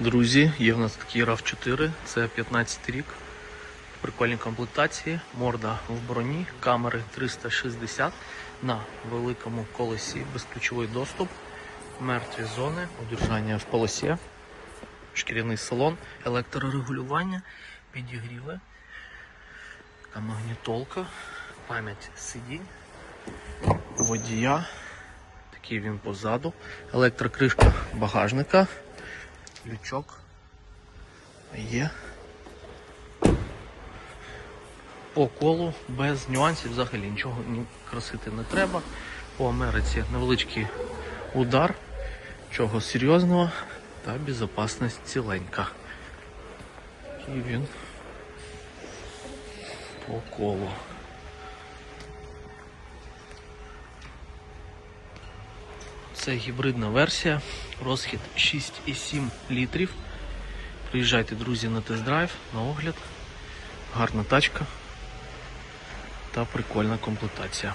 Друзі, є в нас такий RAV 4, це 15 рік. Прикольні комплектації, морда в броні, камери 360 на великому колесі, безключовий доступ, мертві зони, удержання в полосі, шкіряний салон, електрорегулювання, підігріви, така магнітолка, пам'ять сидінь, водія, такий він позаду, електрокришка багажника лючок є. По колу без нюансів взагалі нічого красити не треба. По Америці невеличкий удар, чого серйозного та безпечність ціленька. І він по колу. Це гібридна версія, розхід 6,7 літрів. Приїжджайте, друзі, на тест-драйв, на огляд. Гарна тачка та прикольна комплектація.